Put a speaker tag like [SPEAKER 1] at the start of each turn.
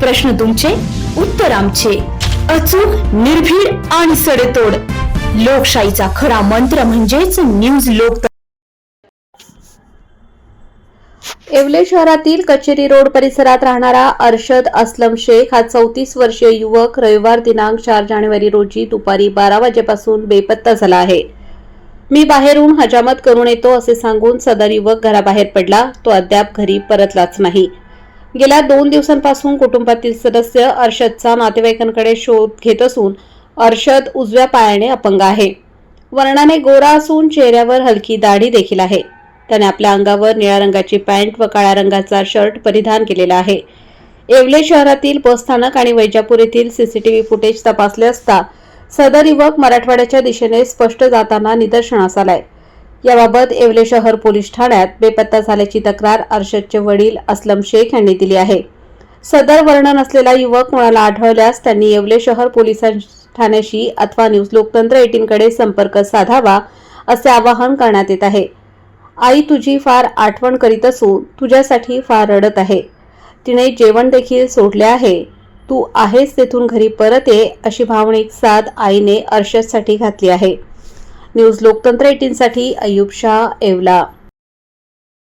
[SPEAKER 1] प्रश्न तुमचे उत्तर आमचे. अचूक निर्भीड आणि सडेतोड. लोकशाहीचा खरा मंत्र म्हणजेच न्यूज लोक
[SPEAKER 2] येवले शहरातील कचेरी रोड परिसरात राहणारा अर्शद असलम शेख हा चौतीस वर्षीय युवक रविवार दिनांक चार जानेवारी रोजी दुपारी बारा वाजेपासून बेपत्ता झाला आहे. मी बाहेरून हजामत करून येतो असे सांगून सदर युवक घराबाहेर पडला. तो अद्याप घरी परतलाच नाही. गेल्या दोन दिवसांपासून कुटुंबातील सदस्य अर्षदचा नातेवाईकांकडे शोध घेत असून अर्षद उजव्या पायाने अपंग आहे. वर्णाने गोरा असून चेहऱ्यावर हलकी दाढी देखील आहे. त्याने आपल्या अंगावर निळ्या रंगाची पॅन्ट व काळ्या रंगाचा शर्ट परिधान केलेला आहे. येवले शहरातील बसस्थानक आणि वैजापूर येथील सीसीटीव्ही फुटेज तपासले असता सदर युवक मराठवाड्याच्या दिशेने स्पष्ट जाताना निदर्शनास आलाय. याबाबत येवले शहर पोलीस ठाण्यात बेपत्ता झाल्याची तक्रार अर्शदचे वडील असलम शेख यांनी दिली आहे. सदर वर्णन असलेला युवक कोणाला आढळल्यास त्यांनी येवले शहर पोलिसां ठाण्याशी अथवा न्यूज लोकतंत्र एटीनकडे संपर्क साधावा असे आवाहन करण्यात येत आहे. आई तुझी फार आठवण करीत असून तुझ्यासाठी फार रडत आहे. तिने जेवण देखील सोडले आहे. तू आहेस तेथून घरी परत ये अशी भावनिक साथ आईने अर्षदसाठी घातली आहे. न्यूज लोकतंत्र एटीनसाठी अयुब शाह येवला